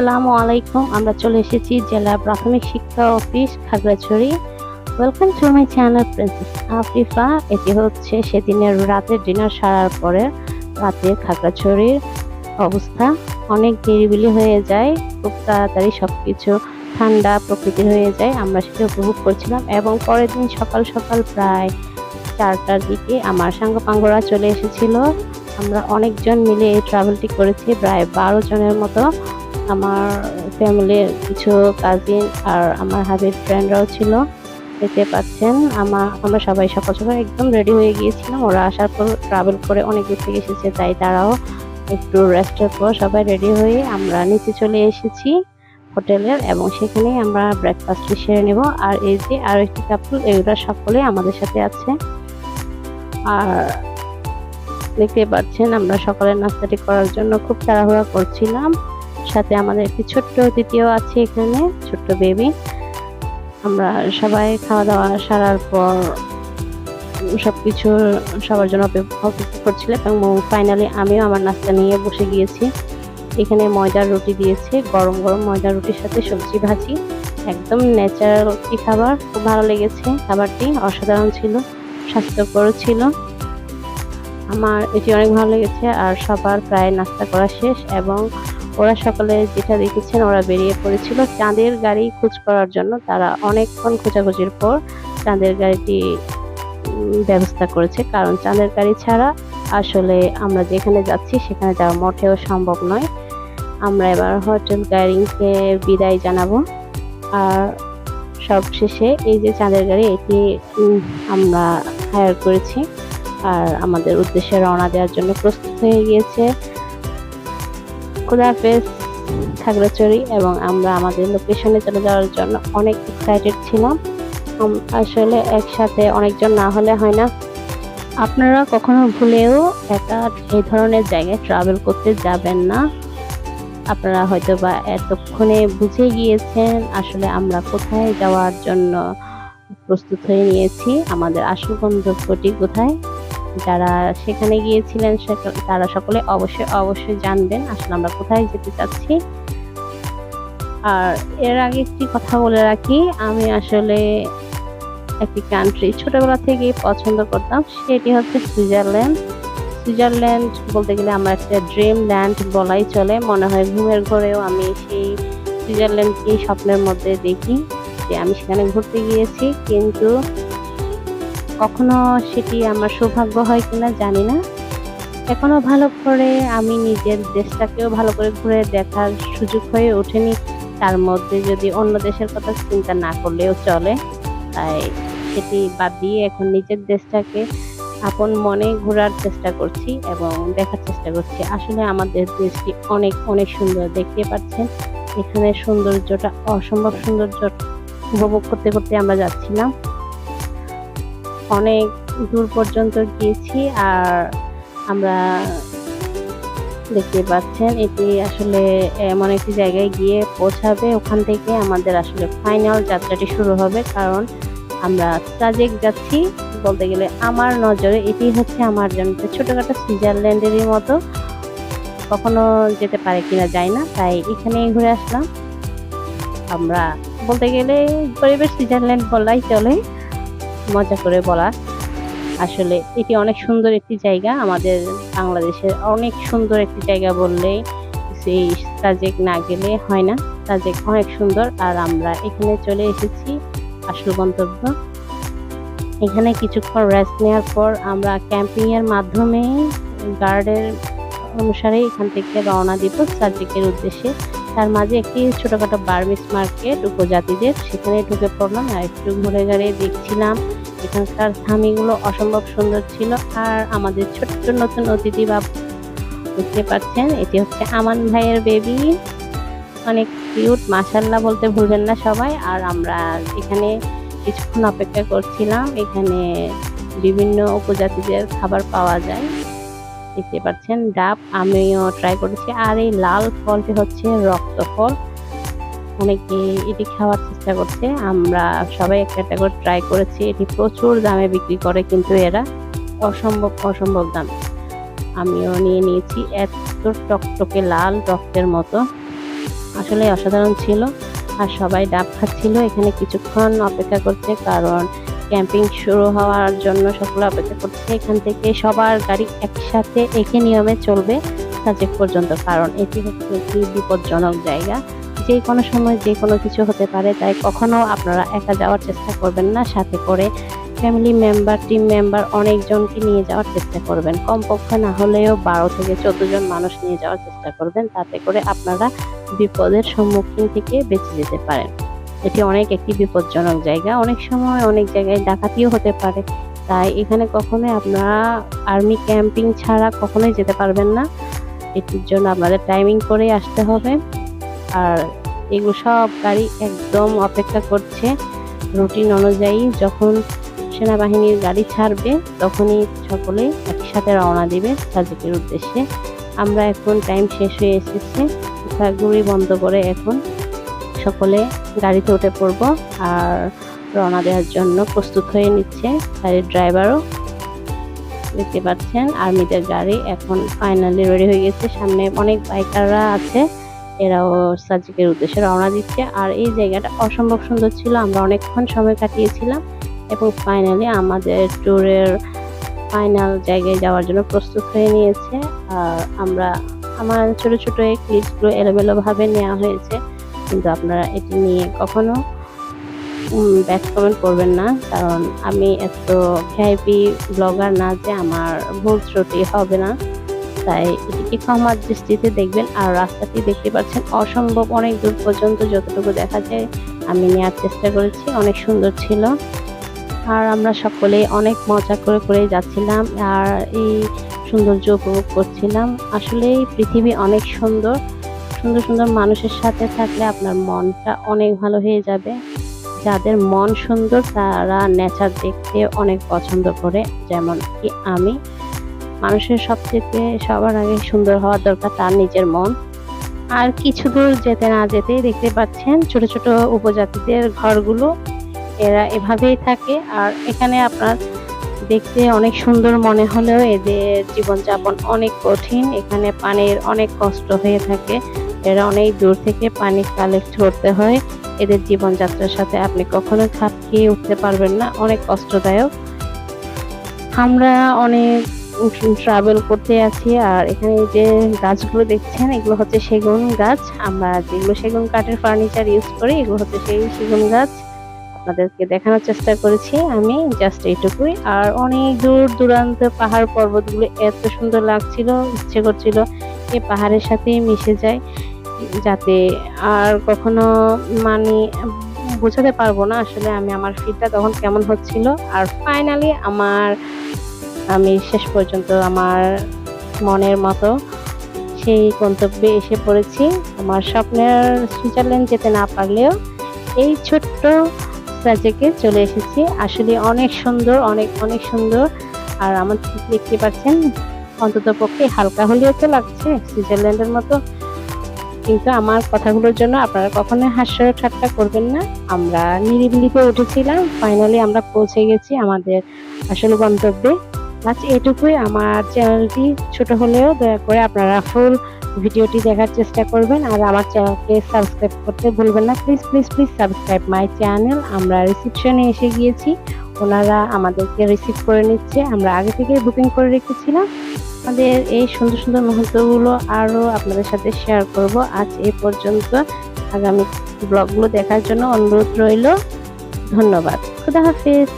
আসসালামু আলাইকুম। আমরা চলে এসেছি জেলা প্রাথমিক শিক্ষা office Khagrachari. Welcome to my channel princess Afrifa এটি হচ্ছে সেদিনের রাতের ডিনার সারার পরে রাতে খাগড়াছড়ির অবস্থা। অনেক নিরিবিলি হয়ে যায়, খুব তাড়াতাড়ি সব কিছু ঠান্ডা প্রকৃতির হয়ে যায়। আমরা সেটা উপভোগ করছিলাম এবং পরের দিন সকাল সকাল প্রায় চারটার দিকে আমার সাঙ্গপাঙ্গরা চলে এসেছিল। আমরা অনেকজন মিলে এই ট্রাভেলটি করেছি, প্রায় বারো জনের মতো। ফ্যামিলির কিছু কাজিন আর আমার হাবিব ফ্রেন্ডরাও ছিল। দেখতে পাচ্ছেন আমার আমরা সবাই সকাল সকাল একদম রেডি হয়ে গিয়েছিলাম। ওরা আসার পর ট্রাভেল করে অনেক দূর থেকে এসেছে, তাই তারাও একটু রেস্টের পর সবাই রেডি হয়ে আমরা নিচে চলে এসেছি হোটেলের এবং সেখানেই আমরা ব্রেকফাস্টটি সেরে নেব। আর এই যে আরও একটি কাপল এগুলো সকলে আমাদের সাথে আছে। আর দেখতে পাচ্ছেন, আমরা সকালের নাস্তাটি করার জন্য খুব তাড়াহুড়া করছিলাম। সাথে আমাদের একটি ছোট্ট অতিথিও আছে এখানে, ছোট্ট বেবি আমরা সবাই খাওয়া দাওয়া সারার পর সবকিছু সবার জন্য অপেক্ষা করছিলাম এবং ফাইনালি আমিও আমার নাস্তা নিয়ে বসে গিয়েছি। এখানে ময়দার রুটি দিয়েছে, গরম গরম ময়দার রুটির সাথে সবজি ভাজি। একদম ন্যাচারাল একটি খাবার, খুব ভালো লেগেছে খাবারটি, অসাধারণ ছিল স্বাস্থ্যকর ছিল। আমার এটি অনেক ভালো লেগেছে আর সবার প্রায় নাস্তা করা শেষ এবং ওরা সকালে যেটা দেখেছেন, ওরা বেরিয়ে পড়েছিল। চাঁদের গাড়ি খোঁজ করার জন্য তারা অনেকক্ষণ খোঁজাখুঁজির পর চাঁদের গাড়িটি ব্যবস্থা করেছে। কারণ চাঁদের গাড়ি ছাড়া আসলে আমরা যেখানে যাচ্ছি, সেখানে যাওয়া মোটেও সম্ভব নয়। আমরা এবার হোটেল গাড়িকে বিদায় জানাব। আর সবশেষে এই যে চাঁদের গাড়ি, এটি আমরা হায়ার করেছি। আর আমাদের উদ্দেশ্যে রওনা দেওয়ার জন্য প্রস্তুত হয়ে গিয়েছে। খুদাহাফেজ খাগড়াছড়ি এবং আমরা আমাদের লোকেশনে চলে যাওয়ার জন্য অনেক এক্সাইটেড ছিলাম। আসলে একসাথে অনেকজন না হলে হয় না। আপনারা কখনো ভুলেও একা এই ধরনের জায়গায় ট্রাভেল করতে যাবেন না। আপনারা হয়তো বা এতক্ষণে বুঝে গিয়েছেন আসলে আমরা কোথায় যাওয়ার জন্য প্রস্তুত হয়ে নিয়েছি। আমাদের আসল গন্তব্যটি কোথায়? যারা সেখানে গিয়েছিলেন তারা সকলে অবশ্যই অবশ্যই জানবেন আসলে আমরা কোথায় যেতে চাচ্ছি। আর এর আগে একটি কথা বলে রাখি, আমি আসলে একটি কান্ট্রি ছোটবেলা থেকেই পছন্দ করতাম, সেটি হচ্ছে সুইজারল্যান্ড। সুইজারল্যান্ড বলতে গেলে আমার একটা ড্রিম ল্যান্ড বলাই চলে, মনে হয় ঘুমের ঘরেও আমি সেই সুইজারল্যান্ডকেই স্বপ্নের মধ্যে দেখি যে আমি সেখানে ঘুরতে গিয়েছি, কিন্তু কখনো সেটি আমার সৌভাগ্য হয় কিনা জানি না। এখনও ভালো করে আমি নিজের দেশটাকেও ভালো করে ঘুরে দেখার সুযোগ হয়ে ওঠেনি। তার মধ্যে যদি অন্য দেশের কথা চিন্তা না করলেও চলে, তাই সেটি বাদ দিয়ে এখন নিজের দেশটাকে আপন মনে ঘোরার চেষ্টা করছি এবং দেখার চেষ্টা করছি। আসলে আমাদের দেশটি অনেক অনেক সুন্দর, দেখতে পাচ্ছেন? এখানে সৌন্দর্যটা অসম্ভব সৌন্দর্য উপভোগ করতে করতে আমরা যাচ্ছিলাম। অনেক দূর পর্যন্ত গিয়েছি আর আমরা দেখতে পাচ্ছেন, এটি আসলে এমন একটি জায়গায় গিয়ে পৌঁছাবে। ওখান থেকে আমাদের আসলে ফাইনাল যাত্রাটি শুরু হবে, কারণ আমরা সাজেক যাচ্ছি। বলতে গেলে আমার নজরে এটি হচ্ছে আমার জন্য ছোটখাটো সুইজারল্যান্ডেরই মতো। কখনো যেতে পারে কিনা যায় না, তাই এখানেই ঘুরে আসলাম। আমরা বলতে গেলে পরিবেশ সুইজারল্যান্ড বলাই চলে। মজা করে বলা। আসলে এটি অনেক সুন্দর একটি জায়গা। আমাদের বাংলাদেশের অনেক সুন্দর একটি জায়গা বললেই সেই সাজেক না গেলে হয় না। সাজেক অনেক সুন্দর। আর আমরা এখানে চলে এসেছি আসল গন্তব্য। এখানে কিছুক্ষণ রেস্ট নেওয়ার পর আমরা ক্যাম্পিংয়ের মাধ্যমে গার্ডের অনুসারে এখান থেকে রওনা দিব সাজেকের উদ্দেশ্যে। তার মাঝে একটি ছোটখাটো বার্মিস মার্কেট উপজাতিদের। সেখানে ঢুকে পড়লাম আর একটু ঘুরে ঘুরে দেখছিলাম। এখানকার স্থানীয়গুলো অসম্ভব সুন্দর ছিল আর আমাদের ছোট্ট নতুন অতিথি বা দেখতে পাচ্ছেন, এটি হচ্ছে আমান ভাইয়ের বেবি অনেক কিউট মাসাল্লাহ বলতে ভুলবেন না সবাই। আর আমরা এখানে কিছুক্ষণ অপেক্ষা করছিলাম। এখানে বিভিন্ন উপজাতিদের খাবার পাওয়া যায়। দেখতে পাচ্ছেন, ডাব আমিও ট্রাই করেছি। আর এই লাল ফলটি হচ্ছে রক্ত ফল অনেকে এটি খাওয়ার চেষ্টা করছে। আমরা সবাই একটা একটা করে ট্রাই করেছি। এটি প্রচুর দামে বিক্রি করে কিন্তু এরা। অসম্ভব অসম্ভব দাম। আমিও নিয়ে নিয়েছি। এত টকটকে লাল রক্তের মতো। আসলে অসাধারণ ছিল। আর সবাই ডাব খাচ্ছিল। এখানে কিছুক্ষণ অপেক্ষা করছে কারণ ক্যাম্পিং শুরু হওয়ার জন্য সকলে অপেক্ষা করছে এখান থেকে সবার গাড়ি একসাথে একই নিয়মে চলবে সাজেক পর্যন্ত, কারণ এটি হচ্ছে একটি বিপজ্জনক জায়গা। যে কোনো সময় যে কোনো কিছু হতে পারে, তাই কখনো আপনারা একা যাওয়ার চেষ্টা করবেন না। সাথে করে ফ্যামিলি মেম্বার, টিম মেম্বার অনেকজনকে নিয়ে যাওয়ার চেষ্টা করবেন। কমপক্ষে না হলেও বারো থেকে চোদ্দ জন মানুষ নিয়ে যাওয়ার চেষ্টা করবেন। তাতে করে আপনারা বিপদের সম্মুখীন থেকে বেঁচে যেতে পারেন। এটি অনেক একটি বিপজ্জনক জায়গা। অনেক সময় অনেক জায়গায় ডাকাতিও হতে পারে। তাই এখানে কখনোই আপনারা আর্মি ক্যাম্পিং ছাড়া কখনোই যেতে পারবেন না। এটির জন্য আপনাদের টাইমিং করেই আসতে হবে। আর এগুলো সব গাড়ি একদম অপেক্ষা করছে রুটিন অনুযায়ী। যখন সেনাবাহিনীর গাড়ি ছাড়বে, তখনই সকলে একসাথে রওনা দিবে সাজেকের উদ্দেশ্যে। আমরা এখন টাইম শেষ হয়ে এসেছে। ঘুরি বন্ধ করে এখন সকলে গাড়িতে উঠে পড়ব আর রওনা দেওয়ার জন্য প্রস্তুত হয়ে নিচ্ছে গাড়ির ড্রাইভারও। দেখতে পাচ্ছেন, আর্মিদের গাড়ি এখন ফাইনালি রেডি হয়ে গেছে। সামনে অনেক বাইকাররা আছে, এরাও সাজিকের উদ্দেশ্যে রওনা দিচ্ছে। আর এই জায়গাটা অসম্ভব সুন্দর ছিল, আমরা অনেকক্ষণ সময় কাটিয়েছিলাম এবং ফাইনালি আমাদের ট্যুরের ফাইনাল জায়গায় যাওয়ার জন্য প্রস্তুত হয়ে নিয়েছে। আর আমরা, আমার ছোট ছোট এই ক্লিপসগুলো এলোমেলোভাবে নেওয়া হয়েছে। কিন্তু আপনারা এটি নিয়ে কখনো ব্যাড কমেন্ট করবেন না। কারণ আমি এত ভিআইপি ব্লগার না যে আমার ভুল ত্রুটি হবে না। তাই এটিকে ক্ষমার দৃষ্টিতে দেখবেন। আর রাস্তাটি দেখতে পাচ্ছেন, অসম্ভব অনেক দূর পর্যন্ত যতটুকু দেখা যায়, আমি নেওয়ার চেষ্টা করেছি, অনেক সুন্দর ছিল। আর আমরা সকলে অনেক মজা করে করে যাচ্ছিলাম আর এই সৌন্দর্য উপভোগ করছিলাম। আসলে পৃথিবী অনেক সুন্দর। সুন্দর সুন্দর মানুষের সাথে থাকলে আপনার মনটা অনেক ভালো হয়ে যাবে। যাদের মন সুন্দর, তারা নেচার দেখতে অনেক পছন্দ করে। যেমন কি আমি, মানুষের সবচেয়ে সবার আগে সুন্দর হওয়া দরকার তার নিজের মন। আর কিছু দূর যেতে না যেতেই দেখতে পাচ্ছেন ছোট ছোট উপজাতিদের ঘরগুলো। এরা এভাবেই থাকে। আর এখানে আপনার দেখতে অনেক সুন্দর মনে হলেও এদের জীবনযাপন অনেক কঠিন। এখানে পানির অনেক কষ্ট হয়ে থাকে। এরা অনেক দূর থেকে পানি কালেক্ট করতে হয়। এদের জীবনযাত্রার সাথে আপনি কখনো খাপ খেয়ে উঠতে পারবেন না, অনেক কষ্টদায়ক। আমরা অনেক ট্রাভেল করতে আছি আর এখানে যে গাছগুলো দেখছেন, এগুলো হচ্ছে সেগুন গাছ। আমরা যেগুলো সেগুন কাঠের ফার্নিচার ইউজ করি, এগুলো হচ্ছে সেই সেগুন গাছ। আপনাদেরকে দেখানোর চেষ্টা করেছি আমি জাস্ট এইটুকুই। আর অনেক দূর দূরান্ত পাহাড় পর্বতগুলো এত সুন্দর লাগছিল, ইচ্ছে করছিল এই পাহাড়ের সাথেই মিশে যায় যাতে আর কখনো মানে বোঝাতে পারব না আসলে আমি আমার ফিলটা তখন কেমন হচ্ছিল। আর ফাইনালি আমার, আমি শেষ পর্যন্ত আমার মনের মতো সেই গন্তব্যে এসে পড়েছি। আমার স্বপ্নের সুইজারল্যান্ড যেতে না পারলেও এই ছোট্ট সাজেকে চলে এসেছি। আসলে অনেক সুন্দর, অনেক অনেক সুন্দর। আর আমার দেখতে পাচ্ছেন অন্তত পক্ষে হালকা হলেও তো লাগছে। সুইজারল্যান্ডের মতো কিন্তু আমার কথাগুলোর জন্য আপনারা কখনোই হাস্য ঠাট্টা করবেন না। আমরা নিরিবিলিতে উঠেছিলাম। ফাইনালি আমরা পৌঁছে গেছি আমাদের আসল গন্তব্যে। আজ এটুকুই আমার চ্যানেলটি। ছোট হলেও দয়া করে আপনারা ফুল ভিডিওটি দেখার চেষ্টা করবেন। আর আমার চ্যানেলকে সাবস্ক্রাইব করতে ভুলবেন না। Please please please subscribe my channel আমরা রিসিপশনে এসে গিয়েছি। ওনারা আমাদেরকে রিসিভ করে নিচ্ছে। আমরা আগে থেকে বুকিং করে রেখেছিলাম। আমাদের এই সুন্দর সুন্দর মুহূর্তগুলো আরও আপনাদের সাথে শেয়ার করব। আজ এই পর্যন্ত আগামী ব্লগগুলো দেখার জন্য অনুরোধ রইল। ধন্যবাদ। খুদা হাফিজ।